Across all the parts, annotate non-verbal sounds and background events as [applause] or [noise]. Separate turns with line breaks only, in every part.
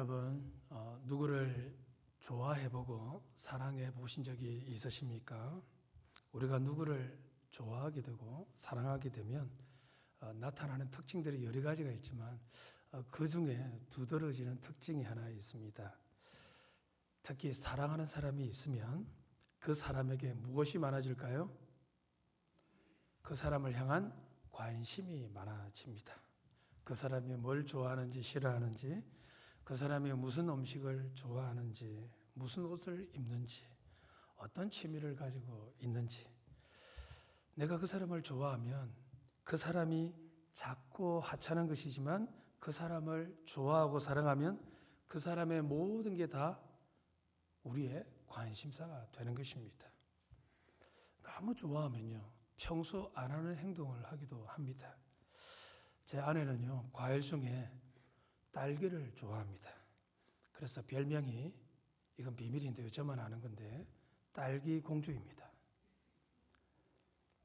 여러분 어, 누구를 좋아해보고 사랑해 보신 적이 있으십니까? 우리가 누구를 좋아하게 되고 사랑하게 되면 어, 나타나는 특징들이 여러 가지가 있지만 어, 그 중에 두드러지는 특징이 하나 있습니다. 특히 사랑하는 사람이 있으면 그 사람에게 무엇이 많아질까요? 그 사람을 향한 관심이 많아집니다. 그 사람이 뭘 좋아하는지 싫어하는지, 그 사람이 무슨 음식을 좋아하는지, 무슨 옷을 입는지, 어떤 취미를 가지고 있는지. 내가 그 사람을 좋아하면 그 사람이 작고 하찮은 것이지만 그 사람을 좋아하고 사랑하면 그 사람의 모든 게 다 우리의 관심사가 되는 것입니다. 너무 좋아하면요. 평소 안 하는 행동을 하기도 합니다. 제 아내는요, 과일 중에 딸기를 좋아합니다. 그래서 별명이 이건 비밀인데요. 저만 아는 건데 딸기 공주입니다.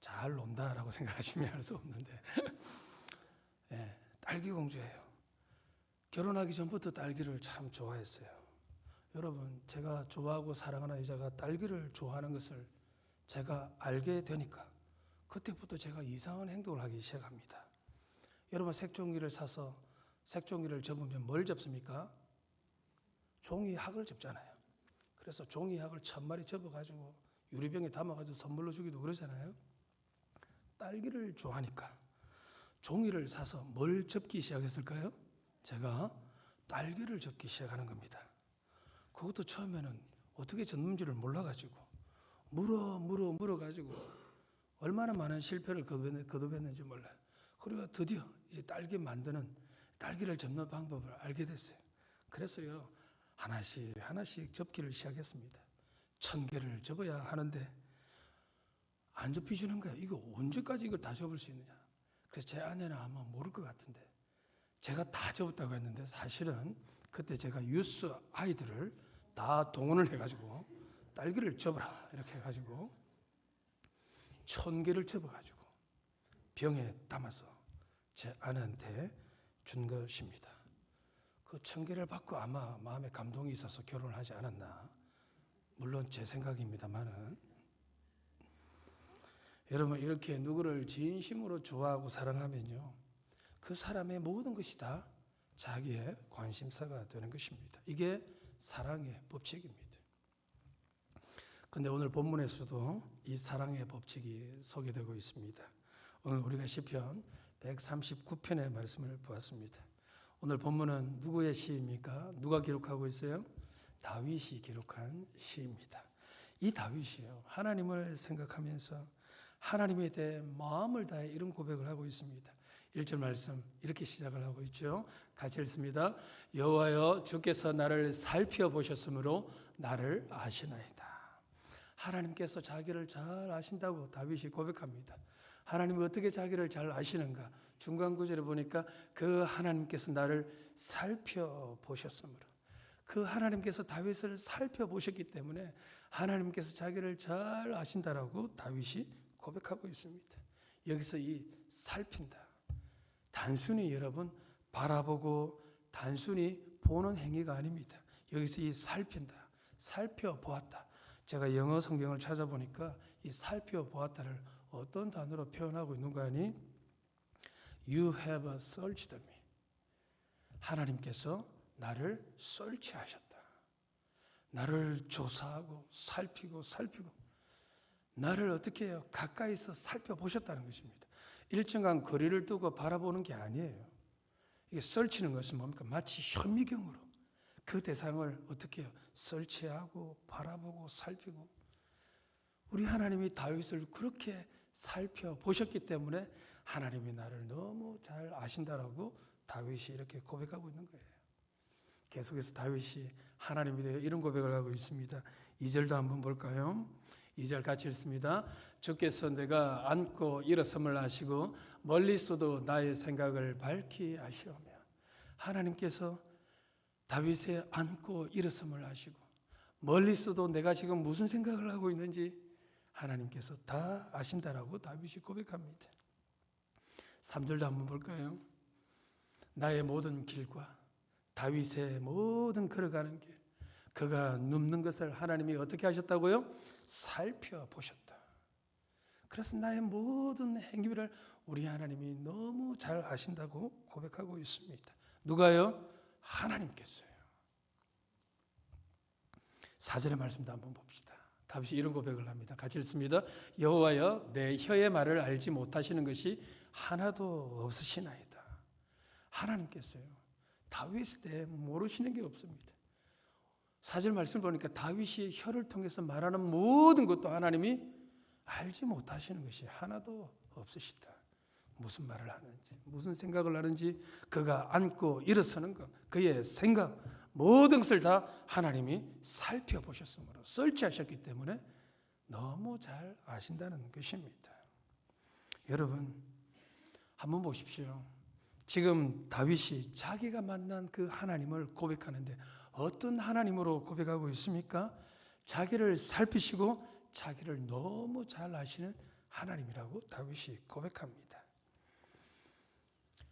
잘 논다라고 [laughs] 생각하시면 할수 없는데 [laughs] 예, 딸기 공주예요. 결혼하기 전부터 딸기를 참 좋아했어요. 여러분, 제가 좋아하고 사랑하는 여자가 딸기를 좋아하는 것을 제가 알게 되니까 그때부터 제가 이상한 행동을 하기 시작합니다. 여러분 색종이를 사서 색종이를 접으면 뭘 접습니까? 종이학을 접잖아요. 그래서 종이학을 천 마리 접어가지고 유리병에 담아가지고 선물로 주기도 그러잖아요. 딸기를 좋아하니까 종이를 사서 뭘 접기 시작했을까요? 제가 딸기를 접기 시작하는 겁니다. 그것도 처음에는 어떻게 접는지를 몰라가지고 물어 물어 물어가지고 얼마나 많은 실패를 거듭했- 거듭했는지 몰라요. 그리고 드디어 이제 딸기 만드는 딸기를 접는 방법을 알게 됐어요. 그래서요 하나씩 하나씩 접기를 시작했습니다. 천 개를 접어야 하는데 안 접히시는 거예요. 이거 언제까지 이걸 다 접을 수 있느냐? 그래서 제 아내는 아마 모를 것 같은데 제가 다 접었다고 했는데 사실은 그때 제가 유스 아이들을 다 동원을 해가지고 딸기를 접어라 이렇게 해가지고 천 개를 접어가지고 병에 담아서 제 아내한테 준 것입니다. 그천 개를 받고 아마 마음에 감동이 있어서 결혼을 하지 않았나. 물론 제 생각입니다만은 여러분 이렇게 누구를 진심으로 좋아하고 사랑하면요 그 사람의 모든 것이 다 자기의 관심사가 되는 것입니다. 이게 사랑의 법칙입니다. 근데 오늘 본문에서도 이 사랑의 법칙이 소개되고 있습니다. 오늘 우리가 시편 139편의 말씀을 보았습니다. 오늘 본문은 누구의 시입니까? 누가 기록하고 있어요? 다윗이 기록한 시입니다. 이 다윗이요. 하나님을 생각하면서 하나님에 대해 마음을 다해 이런 고백을 하고 있습니다. 1절 말씀 이렇게 시작을 하고 있죠. 같이 읽습니다. 여호와여 주께서 나를 살펴 보셨으므로 나를 아시나이다. 하나님께서 자기를 잘 아신다고 다윗이 고백합니다. 하나님이 어떻게 자기를 잘 아시는가? 중간 구절에 보니까 그 하나님께서 나를 살펴보셨으므로 그 하나님께서 다윗을 살펴보셨기 때문에 하나님께서 자기를 잘 아신다라고 다윗이 고백하고 있습니다. 여기서 이 살핀다. 단순히 여러분 바라보고 단순히 보는 행위가 아닙니다. 여기서 이 살핀다. 살펴보았다. 제가 영어 성경을 찾아보니까 이 살펴보았다를 어떤 단어로 표현하고 있는가 하니 You have searched me. 하나님께서 나를 설치하셨다. 나를 조사하고 살피고 살피고 나를 어떻게 해요? 가까이서 살펴보셨다는 것입니다. 일정한 거리를 두고 바라보는 게 아니에요. 이게 설치는 것은 뭡니까? 마치 현미경으로 그 대상을 어떻게 해요? 설치하고 바라보고 살피고 우리 하나님이 다윗을 그렇게 살펴보셨기 때문에 하나님이 나를 너무 잘 아신다라고 다윗이 이렇게 고백하고 있는 거예요. 계속해서 다윗이 하나님에 대해 이런 고백을 하고 있습니다. 2절도 한번 볼까요? 2절 같이 읽습니다. 주께서 내가 앉고 일어섬을 아시고 멀리서도 나의 생각을 밝히 아시오며 하나님께서 다윗의 앉고 일어섬을 아시고 멀리서도 내가 지금 무슨 생각을 하고 있는지 하나님께서 다 아신다라고 다윗이 고백합니다. 3절도 한번 볼까요? 나의 모든 길과 다윗의 모든 걸어가는 길, 그가 눕는 것을 하나님이 어떻게 하셨다고요? 살펴보셨다. 그래서 나의 모든 행위를 우리 하나님이 너무 잘 아신다고 고백하고 있습니다. 누가요? 하나님께서요. 사절의 말씀도 한번 봅시다. 다윗이 이런 고백을 합니다. 같이 읽습니다. 여호와여 내 혀의 말을 알지 못하시는 것이 하나도 없으시나이다. 하나님께서요. 다윗에 대해 모르시는 게 없습니다. 사절 말씀 보니까 다윗이 혀를 통해서 말하는 모든 것도 하나님이 알지 못하시는 것이 하나도 없으시다. 무슨 말을 하는지, 무슨 생각을 하는지, 그가 앉고 일어서는 것, 그의 생각, 모든 것을 다 하나님이 살펴보셨으므로 설치하셨기 때문에 너무 잘 아신다는 것입니다. 여러분, 한번 보십시오. 지금 다윗이 자기가 만난 그 하나님을 고백하는데 어떤 하나님으로 고백하고 있습니까? 자기를 살피시고 자기를 너무 잘 아시는 하나님이라고 다윗이 고백합니다.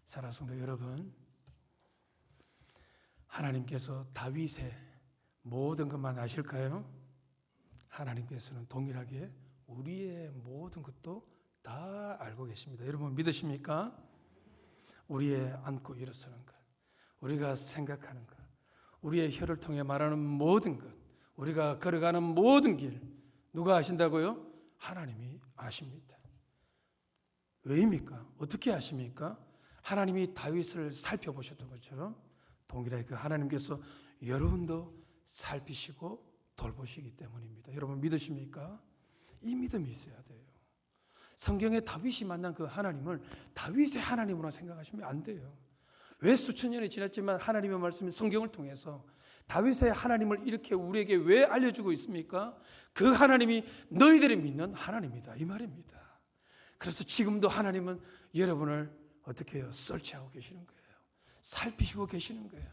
사랑성도 여러분, 하나님께서 다윗의 모든 것만 아실까요? 하나님께서는 동일하게 우리의 모든 것도 다 알고 계십니다. 여러분 믿으십니까? 우리의 앉고 일어서는 것, 우리가 생각하는 것, 우리의 혀를 통해 말하는 모든 것, 우리가 걸어가는 모든 길, 누가 아신다고요? 하나님이 아십니다. 왜입니까? 어떻게 아십니까? 하나님이 다윗을 살펴보셨던 것처럼 동일하게 그 하나님께서 여러분도 살피시고 돌보시기 때문입니다. 여러분 믿으십니까? 이 믿음이 있어야 돼요. 성경에 다윗이 만난 그 하나님을 다윗의 하나님으로 생각하시면 안 돼요. 왜 수천 년이 지났지만 하나님의 말씀이 성경을 통해서 다윗의 하나님을 이렇게 우리에게 왜 알려주고 있습니까? 그 하나님이 너희들이 믿는 하나님이다 이 말입니다. 그래서 지금도 하나님은 여러분을 어떻게 해요? 설치하고 계시는 거예요. 살피시고 계시는 거예요.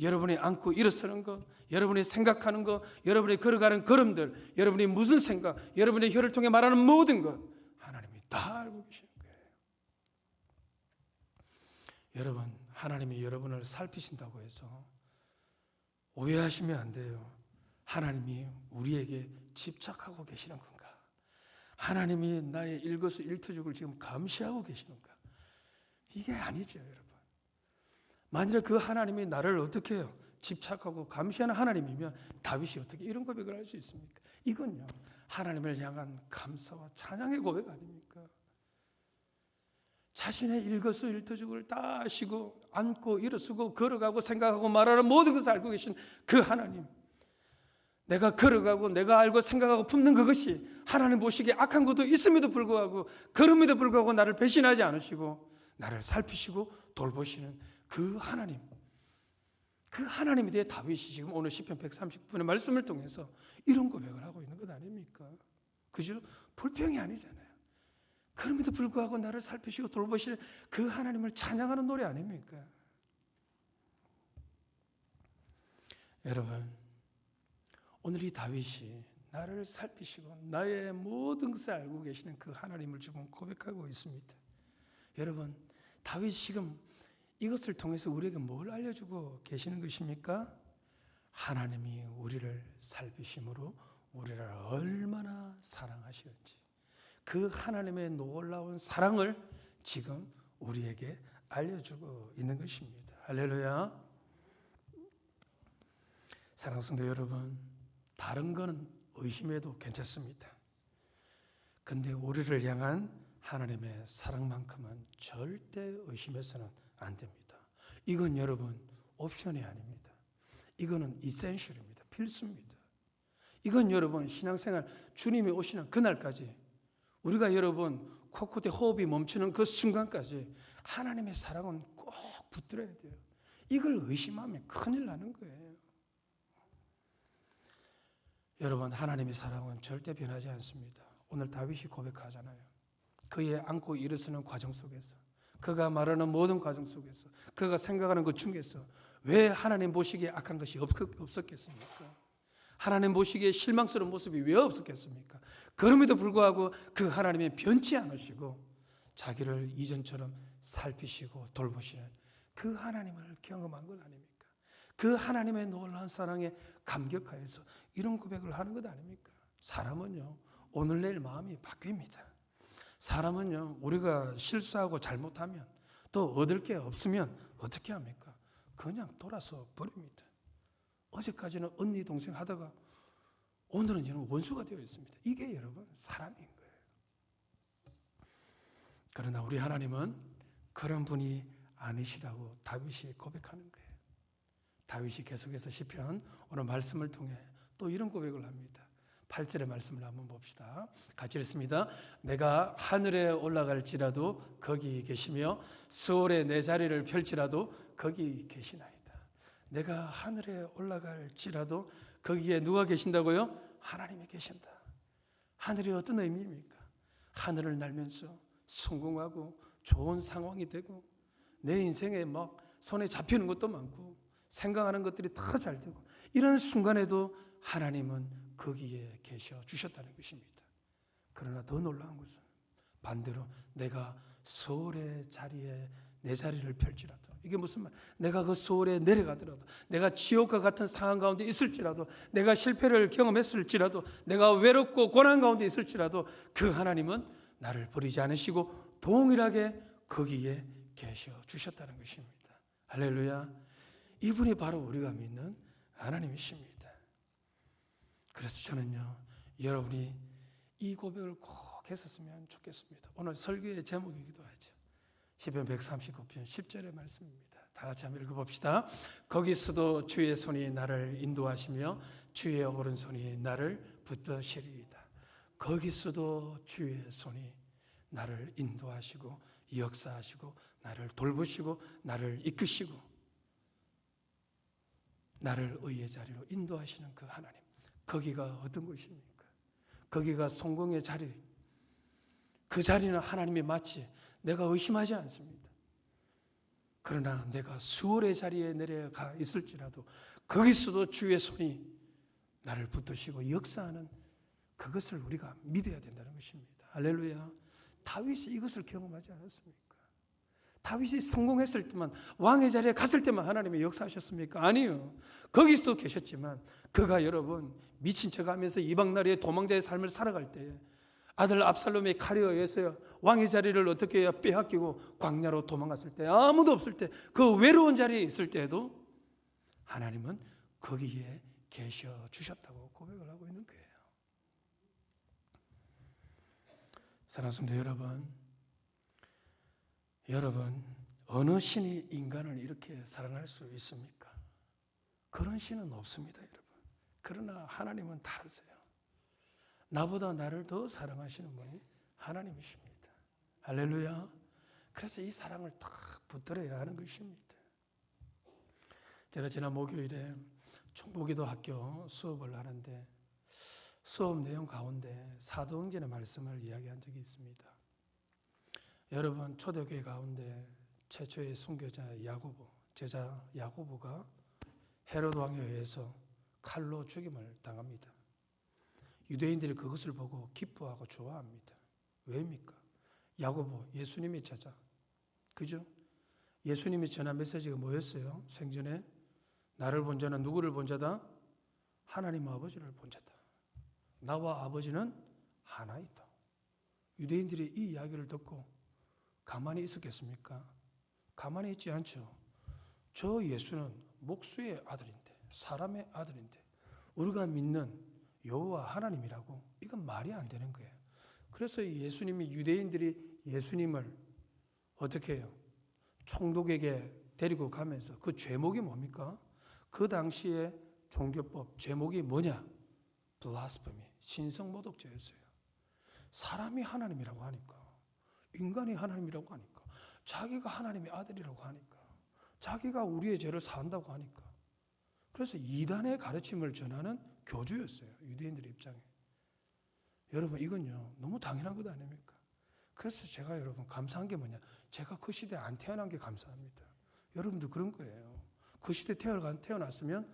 여러분이 앉고 일어서는 것, 여러분이 생각하는 것, 여러분이 걸어가는 걸음들, 여러분이 무슨 생각, 여러분의 혀를 통해 말하는 모든 것 하나님이 다 알고 계시는 거예요. 여러분, 하나님이 여러분을 살피신다고 해서 오해하시면 안 돼요. 하나님이 우리에게 집착하고 계시는 건가? 하나님이 나의 일거수 일투족을 지금 감시하고 계시는가? 이게 아니죠, 여러분. 만일 그 하나님이 나를 어떻게 해요? 집착하고 감시하는 하나님이면 다윗이 어떻게 이런 고백을 할 수 있습니까? 이건요. 하나님을 향한 감사와 찬양의 고백 아닙니까? 자신의 일거수일투족을 다 아시고 앉고 일어서고 걸어가고 생각하고 말하는 모든 것을 알고 계신 그 하나님. 내가 걸어가고 내가 알고 생각하고 품는 그것이 하나님 보시기에 악한 것도 있음에도 불구하고 그럼에도 불구하고 나를 배신하지 않으시고 나를 살피시고 돌보시는 그 하나님. 그 하나님에 대해 다윗이 지금 오늘 시편 130분의 말씀을 통해서 이런 고백을 하고 있는 것 아닙니까? 그죠? 불평이 아니잖아요. 그럼에도 불구하고 나를 살피시고 돌보시는 그 하나님을 찬양하는 노래 아닙니까? 여러분, 오늘 이 다윗이 나를 살피시고 나의 모든 것을 알고 계시는 그 하나님을 지금 고백하고 있습니다. 여러분, 다윗 지금 이것을 통해서 우리에게 뭘 알려주고 계시는 것입니까? 하나님이 우리를 살피심으로 우리를 얼마나 사랑하시는지 그 하나님의 놀라운 사랑을 지금 우리에게 알려주고 있는 것입니다. 할렐루야. 사랑하는 성도 여러분, 다른 거는 의심해도 괜찮습니다. 근데 우리를 향한 하나님의 사랑만큼은 절대 의심해서는 안 됩니다. 이건 여러분 옵션이 아닙니다. 이거는 이센셜입니다. 필수입니다. 이건 여러분 신앙생활 주님이 오시는 그날까지 우리가 여러분 코코대 호흡이 멈추는 그 순간까지 하나님의 사랑은 꼭 붙들어야 돼요. 이걸 의심하면 큰일 나는 거예요. 여러분 하나님의 사랑은 절대 변하지 않습니다. 오늘 다윗이 고백하잖아요. 그의 안고 일어서는 과정 속에서 그가 말하는 모든 과정 속에서 그가 생각하는 것 중에서 왜 하나님 보시기에 악한 것이 없었겠습니까? 하나님 보시기에 실망스러운 모습이 왜 없었겠습니까? 그럼에도 불구하고 그 하나님이 변치 않으시고 자기를 이전처럼 살피시고 돌보시는 그 하나님을 경험한 것 아닙니까? 그 하나님의 놀라운 사랑에 감격하여서 이런 고백을 하는 것 아닙니까? 사람은요, 오늘 내일 마음이 바뀝니다. 사람은요, 우리가 실수하고 잘못하면 또 얻을 게 없으면 어떻게 합니까? 그냥 돌아서 버립니다. 어제까지는 언니 동생 하다가 오늘은 여러분 원수가 되어 있습니다. 이게 여러분 사람인 거예요. 그러나 우리 하나님은 그런 분이 아니시라고 다윗이 고백하는 거예요. 다윗이 계속해서 시편 오늘 말씀을 통해 또 이런 고백을 합니다. 8절의 말씀을 한번 봅시다. 같이 읽습니다. 내가 하늘에 올라갈지라도 거기 계시며 수월에 내 자리를 펼지라도 거기 계시나이다. 내가 하늘에 올라갈지라도 거기에 누가 계신다고요? 하나님이 계신다. 하늘이 어떤 의미입니까? 하늘을 날면서 성공하고 좋은 상황이 되고 내 인생에 막 손에 잡히는 것도 많고 생각하는 것들이 다 잘 되고 이런 순간에도 하나님은 거기에 계셔 주셨다는 것입니다. 그러나 더 놀라운 것은 반대로 내가 서울의 자리에 내 자리를 펼지라도 이게 무슨 말? 내가 그 서울에 내려가더라도 내가 지옥과 같은 상황 가운데 있을지라도 내가 실패를 경험했을지라도 내가 외롭고 고난 가운데 있을지라도 그 하나님은 나를 버리지 않으시고 동일하게 거기에 계셔 주셨다는 것입니다. 할렐루야. 이분이 바로 우리가 믿는 하나님이십니다. 그래서 저는요, 여러분이 이 고백을 꼭 했었으면 좋겠습니다. 오늘 설교의 제목이기도 하죠. 시편 139편 10절의 말씀입니다. 다 같이 한번 읽어봅시다. 거기서도 주의 손이 나를 인도하시며 주의 오른손이 나를 붙드시리이다. 거기서도 주의 손이 나를 인도하시고 역사하시고 나를 돌보시고 나를 이끄시고 나를 의의 자리로 인도하시는 그 하나님. 거기가 어떤 곳입니까? 거기가 성공의 자리. 그 자리는 하나님이 마치 내가 의심하지 않습니다. 그러나 내가 수월의 자리에 내려가 있을지라도 거기서도 주의 손이 나를 붙드시고 역사하는 그것을 우리가 믿어야 된다는 것입니다. 할렐루야. 다윗이 이것을 경험하지 않았습니까? 다윗이 성공했을 때만 왕의 자리에 갔을 때만 하나님이 역사하셨습니까? 아니요. 거기서도 계셨지만 그가 여러분 미친 척하면서 이방 나라의 도망자의 삶을 살아갈 때 아들 압살롬의 칼에 의해서 왕의 자리를 어떻게 빼앗기고 광야로 도망갔을 때 아무도 없을 때 그 외로운 자리에 있을 때에도 하나님은 거기에 계셔 주셨다고 고백을 하고 있는 거예요. 사랑하는 여러분, 여러분 어느 신이 인간을 이렇게 사랑할 수 있습니까? 그런 신은 없습니다, 여러분. 그러나 하나님은 다르세요. 나보다 나를 더 사랑하시는 분이 하나님이십니다. 할렐루야. 그래서 이 사랑을 딱 붙들어야 하는 것입니다. 제가 지난 목요일에 총보기도 학교 수업을 하는데 수업 내용 가운데 사도행전의 말씀을 이야기한 적이 있습니다. 여러분 초대교회 가운데 최초의 순교자 야고보 제자 야고보가 헤롯 왕에 의해서 칼로 죽임을 당합니다. 유대인들이 그것을 보고 기뻐하고 좋아합니다. 왜입니까? 야고보 예수님의 제자. 그죠? 예수님이 전한 메시지가 뭐였어요? 생전에 나를 본 자는 누구를 본 자다? 하나님 아버지를 본 자다. 나와 아버지는 하나이다. 유대인들이 이 이야기를 듣고 가만히 있었겠습니까? 가만히 있지 않죠. 저 예수는 목수의 아들인데, 사람의 아들인데, 우리가 믿는 여호와 하나님이라고 이건 말이 안 되는 거예요. 그래서 예수님이 유대인들이 예수님을 어떻게 해요? 총독에게 데리고 가면서 그 죄목이 뭡니까? 그 당시에 종교법 제목이 뭐냐? 블라스퍼미 신성모독죄였어요. 사람이 하나님이라고 하니까 인간이 하나님이라고 하니까 자기가 하나님의 아들이라고 하니까 자기가 우리의 죄를 사한다고 하니까 그래서 이단의 가르침을 전하는 교주였어요. 유대인들의 입장에. 여러분 이건요 너무 당연한 것 아닙니까? 그래서 제가 여러분 감사한 게 뭐냐? 제가 그 시대에 안 태어난 게 감사합니다. 여러분도 그런 거예요. 그 시대 태어나 태어났으면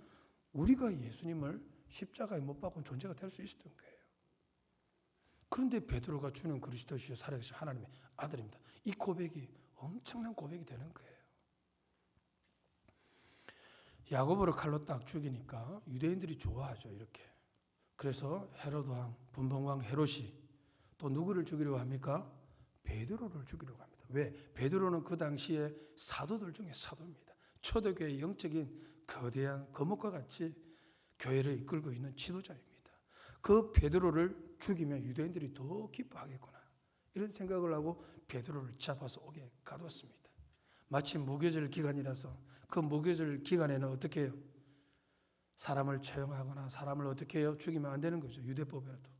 우리가 예수님을 십자가에 못 박은 존재가 될 수 있었던 거예요. 그런데 베드로가 주는 그리스도시요 살아계신 하나님의 아들입니다. 이 고백이 엄청난 고백이 되는 거예요. 야고보를 칼로 딱 죽이니까 유대인들이 좋아하죠 이렇게. 그래서 헤로드 왕, 분봉왕 헤롯이 또 누구를 죽이려고 합니까? 베드로를 죽이려고 합니다. 왜? 베드로는 그 당시에 사도들 중에 사도입니다. 초대교회의 영적인 거대한 거목과 같이 교회를 이끌고 있는 지도자입니다. 그 베드로를 죽이면 유대인들이 더 기뻐하겠구나. 이런 생각을 하고 베드로를 잡아서 오게 가뒀습니다. 마치 무교절 기간이라서 그 무교절 기간에는 어떻게 해요? 사람을 처형하거나 사람을 어떻게 해요? 죽이면 안 되는 거죠. 유대법에라도.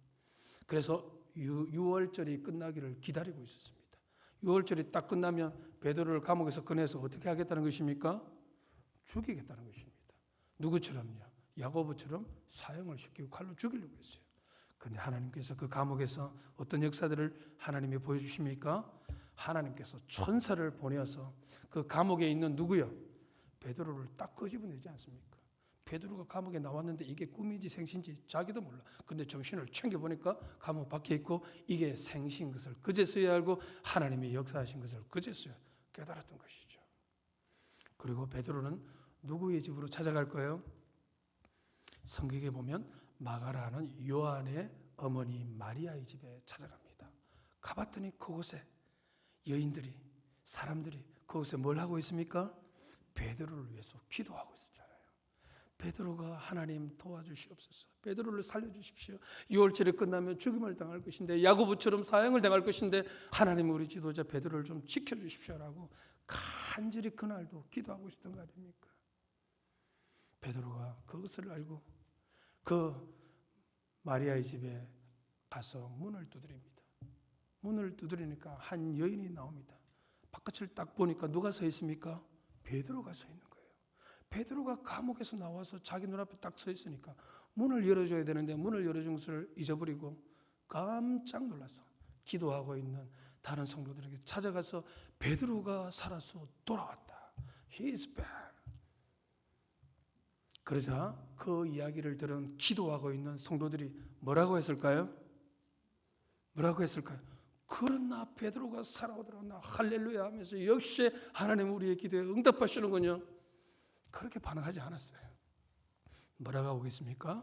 그래서 유, 6월절이 끝나기를 기다리고 있었습니다. 6월절이 딱 끝나면 베드로를 감옥에서 꺼내서 어떻게 하겠다는 것입니까? 죽이겠다는 것입니다. 누구처럼요? 야고보처럼 사형을 시키고 칼로 죽이려고 했어요. 그런데 하나님께서 그 감옥에서 어떤 역사들을 하나님이 보여주십니까? 하나님께서 천사를 보내어서 그 감옥에 있는 누구요? 베드로를 딱 끄집어내지 않습니까? 베드로가 감옥에 나왔는데 이게 꿈인지 생신지 자기도 몰라. 근데 정신을 챙겨 보니까 감옥 밖에 있고 이게 생신 것을 그제서야 알고 하나님이 역사하신 것을 그제서야 깨달았던 것이죠. 그리고 베드로는 누구의 집으로 찾아갈 거예요? 성경에 보면 마가라는 요한의 어머니 마리아의 집에 찾아갑니다. 가봤더니 그곳에 여인들이 사람들이 그곳에 뭘 하고 있습니까? 베드로를 위해서 기도하고 있었잖아요. 베드로가 하나님 도와주시옵소서. 베드로를 살려주십시오. 6월절이 끝나면 죽임을 당할 것인데 야고보처럼 사형을 당할 것인데 하나님 우리 지도자 베드로를 좀 지켜주십시오라고 간절히 그날도 기도하고 있었던 거 아닙니까? 베드로가 그것을 알고 그 마리아의 집에 가서 문을 두드립니다. 문을 두드리니까 한 여인이 나옵니다. 바깥을 딱 보니까 누가 서 있습니까? 베드로가 서 있는 거예요. 베드로가 감옥에서 나와서 자기 눈앞에 딱 서 있으니까 문을 열어줘야 되는데 문을 열어준 것을 잊어버리고 깜짝 놀라서 기도하고 있는 다른 성도들에게 찾아가서 베드로가 살아서 돌아왔다. He is back. 그러자 그 이야기를 들은 기도하고 있는 성도들이 뭐라고 했을까요? 뭐라고 했을까요? 그러나 베드로가 살아오더라 나 할렐루야 하면서 역시 하나님 우리의 기도에 응답하시는군요. 그렇게 반응하지 않았어요. 뭐라고 하고 있습니까?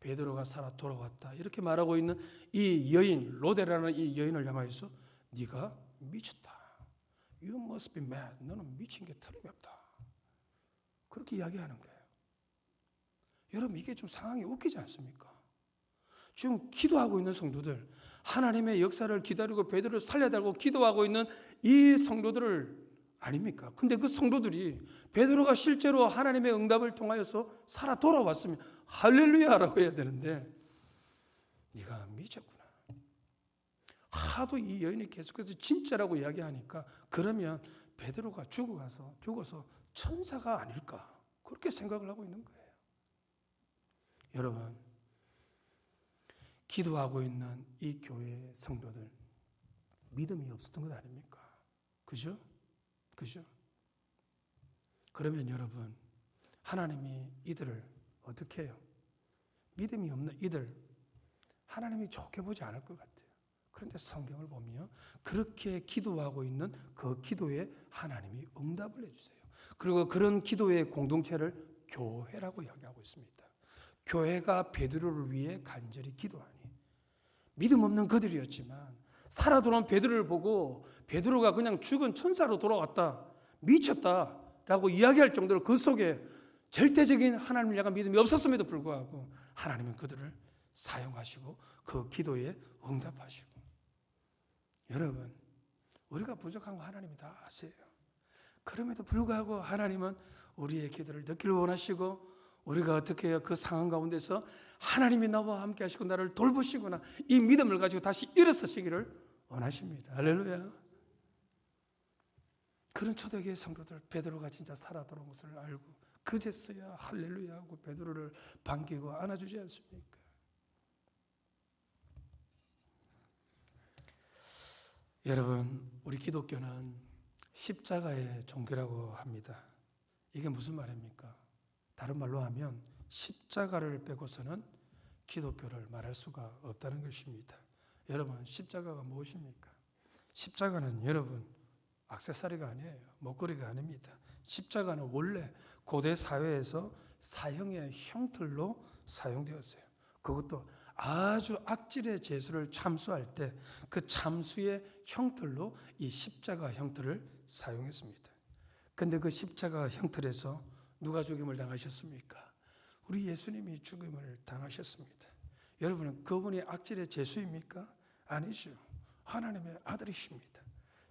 베드로가 살아 돌아왔다. 이렇게 말하고 있는 이 여인 로데라는 이 여인을 향하여서 네가 미쳤다. You must be mad. 너는 미친 게 틀림없다. 그렇게 이야기하는 거예요. 여러분 이게 좀 상황이 웃기지 않습니까? 지금 기도하고 있는 성도들 하나님의 역사를 기다리고 베드로를 살려달라고 기도하고 있는 이 성도들을 아닙니까? 근데 그 성도들이 베드로가 실제로 하나님의 응답을 통하여서 살아 돌아왔으면 할렐루야라고 해야 되는데 네가 미쳤구나. 하도 이 여인이 계속해서 진짜라고 이야기하니까 그러면 베드로가 죽어가서 죽어서 천사가 아닐까 그렇게 생각을 하고 있는 거예요. 여러분 기도하고 있는 이 교회 성도들 믿음이 없었던 것 아닙니까? 그죠? 그죠? 그러면 여러분 하나님이 이들을 어떻게 해요? 믿음이 없는 이들 하나님이 좋게 보지 않을 것 같아요. 그런데 성경을 보면 그렇게 기도하고 있는 그 기도에 하나님이 응답을 해주세요. 그리고 그런 기도의 공동체를 교회라고 이야기하고 있습니다. 교회가 베드로를 위해 간절히 기도하니 믿음 없는 그들이었지만 살아 돌아온 베드로를 보고 베드로가 그냥 죽은 천사로 돌아왔다 미쳤다라고 이야기할 정도로 그 속에 절대적인 하나님을 향한 믿음이 없었음에도 불구하고 하나님은 그들을 사용하시고 그 기도에 응답하시고 여러분 우리가 부족한 거 하나님이 다 아세요. 그럼에도 불구하고 하나님은 우리의 기도를 듣기를 원하시고 우리가 어떻게? 그 상황 가운데서 하나님이 나와 함께 하시고 나를 돌보시거나 이 믿음을 가지고 다시 일어서시기를 원하십니다. 할렐루야. 그런 초대교회 성도들 베드로가 진짜 살아 돌아온 것을 알고 그제서야 할렐루야 하고 베드로를 반기고 안아주지 않습니까? 여러분, 우리 기독교는 십자가의 종교라고 합니다. 이게 무슨 말입니까? 다른 말로 하면 십자가를 빼고서는 기독교를 말할 수가 없다는 것입니다. 여러분, 십자가가 무엇입니까? 십자가는 여러분, 악세사리가 아니에요. 목걸이가 아닙니다. 십자가는 원래 고대 사회에서 사형의 형틀로 사용되었어요. 그것도 아주 악질의 죄수를 참수할 때 그 참수의 형틀로 이 십자가 형틀을 사용했습니다. 근데 그 십자가 형틀에서 누가 죽임을 당하셨습니까? 우리 예수님이 죽임을 당하셨습니다. 여러분은 그분이 악질의 죄수입니까? 아니죠. 하나님의 아들이십니다.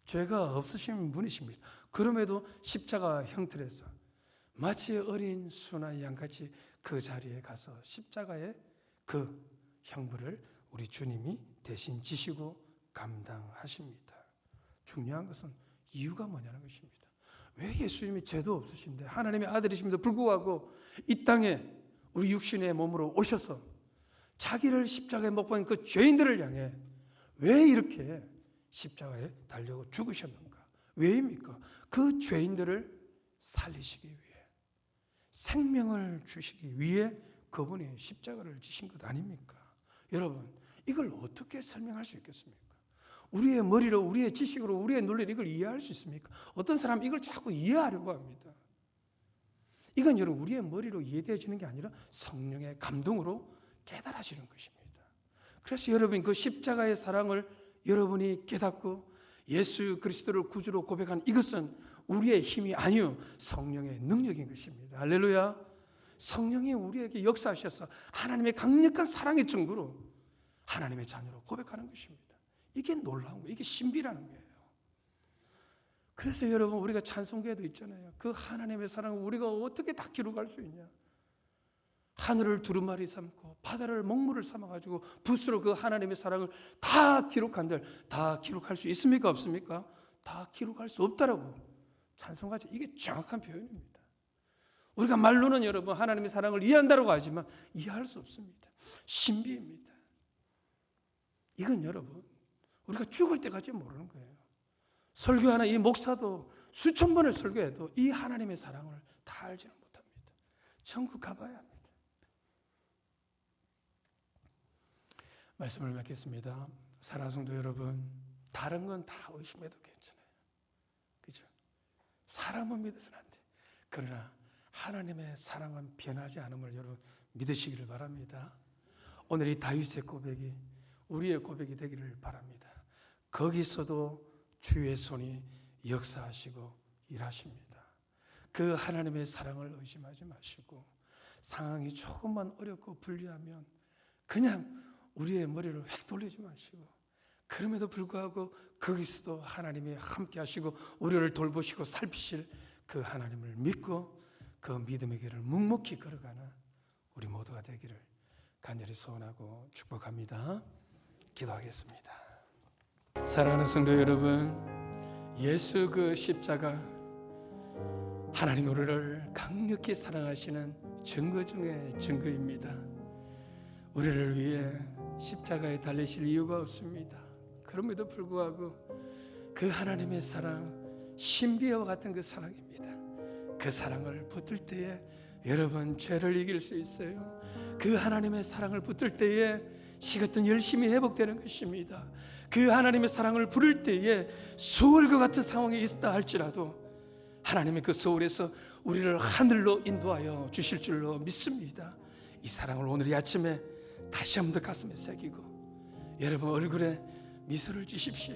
죄가 없으신 분이십니다. 그럼에도 십자가 형틀에서 마치 어린 수나 양같이 그 자리에 가서 십자가의 그 형벌을 우리 주님이 대신 지시고 감당하십니다. 중요한 것은 이유가 뭐냐는 것입니다. 왜 예수님이 죄도 없으신데 하나님의 아들이심에도 불구하고 이 땅에 우리 육신의 몸으로 오셔서 자기를 십자가에 못 박은 그 죄인들을 향해 왜 이렇게 십자가에 달려고 죽으셨는가? 왜입니까? 그 죄인들을 살리시기 위해 생명을 주시기 위해 그분이 십자가를 지신 것 아닙니까? 여러분, 이걸 어떻게 설명할 수 있겠습니까? 우리의 머리로, 우리의 지식으로, 우리의 논리로 이걸 이해할 수 있습니까? 어떤 사람은 이걸 자꾸 이해하려고 합니다. 이건 여러분, 우리의 머리로 이해되어지는 게 아니라 성령의 감동으로 깨달아지는 것입니다. 그래서 여러분, 그 십자가의 사랑을 여러분이 깨닫고 예수 그리스도를 구주로 고백한 이것은 우리의 힘이 아니요 성령의 능력인 것입니다. 할렐루야. 성령이 우리에게 역사하셔서 하나님의 강력한 사랑의 증거로 하나님의 자녀로 고백하는 것입니다. 이게 놀라운 거예요. 이게 신비라는 거예요. 그래서 여러분 우리가 찬송계도 있잖아요. 그 하나님의 사랑을 우리가 어떻게 다 기록할 수 있냐? 하늘을 두루마리 삼고 바다를 먹물을 삼아 가지고 붓으로 그 하나님의 사랑을 다 기록한들 다 기록할 수 있습니까 없습니까? 다 기록할 수 없다라고 찬송가죠. 이게 정확한 표현입니다. 우리가 말로는 여러분 하나님의 사랑을 이해한다고 하지만 이해할 수 없습니다. 신비입니다. 이건 여러분 우리가 죽을 때까지 모르는 거예요. 설교하는 이 목사도 수천 번을 설교해도 이 하나님의 사랑을 다 알지는 못합니다. 천국 가봐야 합니다. 말씀을 맺겠습니다. 사랑성도 여러분, 다른 건 다 의심해도 괜찮아요. 그죠? 사람은 믿어서는 안 돼. 그러나 하나님의 사랑은 변하지 않음을 여러분 믿으시기를 바랍니다. 오늘 이 다윗의 고백이 우리의 고백이 되기를 바랍니다. 거기서도 주의 손이 역사하시고 일하십니다. 그 하나님의 사랑을 의심하지 마시고 상황이 조금만 어렵고 불리하면 그냥 우리의 머리를 획 돌리지 마시고 그럼에도 불구하고 거기서도 하나님이 함께 하시고 우리를 돌보시고 살피실 그 하나님을 믿고 그 믿음의 길을 묵묵히 걸어가는 우리 모두가 되기를 간절히 소원하고 축복합니다. 기도하겠습니다. 사랑하는 성도 여러분, 예수 그 십자가 하나님 우리를 강력히 사랑하시는 증거 중에 증거입니다. 우리를 위해 십자가에 달리실 이유가 없습니다. 그럼에도 불구하고 그 하나님의 사랑, 신비와 같은 그 사랑입니다. 그 사랑을 붙들 때에 여러분 죄를 이길 수 있어요. 그 하나님의 사랑을 붙들 때에 식었던 열심히 회복되는 것입니다. 그 하나님의 사랑을 부를 때에 소울과 같은 상황에 있다 할지라도 하나님의 그 소울에서 우리를 하늘로 인도하여 주실 줄로 믿습니다. 이 사랑을 오늘 이 아침에 다시 한번더 가슴에 새기고 여러분 얼굴에 미소를 지십시오.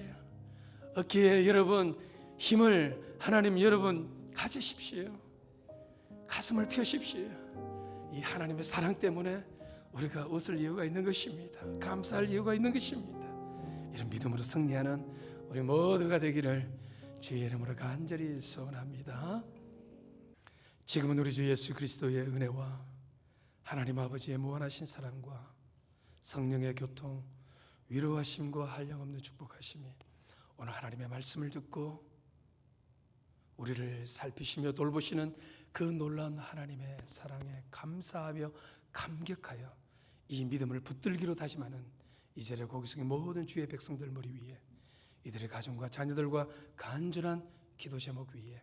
어깨에 여러분 힘을 하나님 여러분 가지십시오. 가슴을 펴십시오. 이 하나님의 사랑 때문에 우리가 웃을 이유가 있는 것입니다. 감사할 이유가 있는 것입니다. 이런 믿음으로 승리하는 우리 모두가 되기를 주의 이름으로 간절히 소원합니다. 지금은 우리 주 예수 그리스도의 은혜와 하나님 아버지의 무한하신 사랑과 성령의 교통, 위로하심과 한량없는 축복하심이 오늘 하나님의 말씀을 듣고 우리를 살피시며 돌보시는 그 놀라운 하나님의 사랑에 감사하며 감격하여 이 믿음을 붙들기로 다짐하는 이제의 고기성의 모든 주의 백성들 머리 위에 이들의 가정과 자녀들과 간절한 기도 제목 위에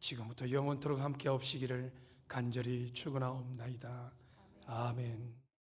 지금부터 영원토록 함께 없시기를 간절히 축원하옵나이다. 아멘.